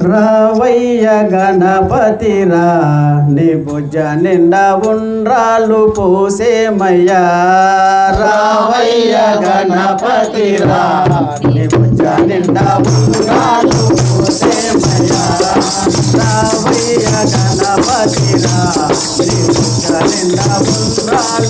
రావయ్య గణపతిరా నీ భుజ నిండా ఉండ్రాలు పోసేమయ్యా. రావయ్య గణపతిరా నీ భుజ నిండా ఉండ్రాలు పోసేమయ్యా. రావయ్య గణపతిరా నీ భుజ నిండా ఉండ్రాలు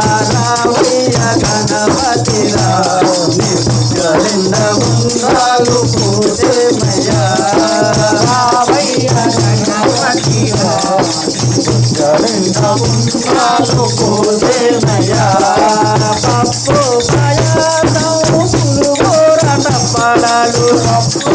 రావయ్య గణపతిరా నీ పుజలింద ఉండాలు పూజేమయ్యా రావయ్య గణపతిరా పుజలింద ఉండాలు పూజేమయ్యా పప్పు పయాసం పులుగోర టప్పడాలు పప్పు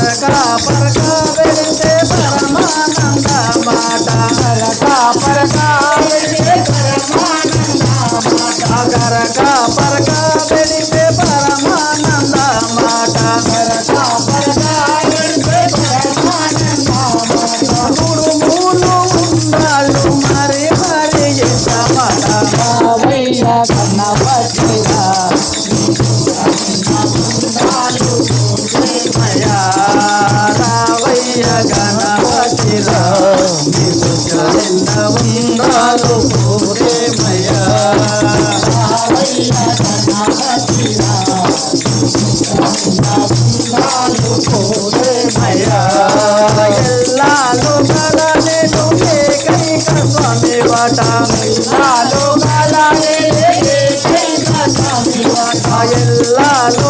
ఉండాలు పూరేమయ్యా ఎల్లాలు గల నేను ఏకైక స్వామి వాట. ఎల్లాలు స్వామి వాట. ఎల్లాలు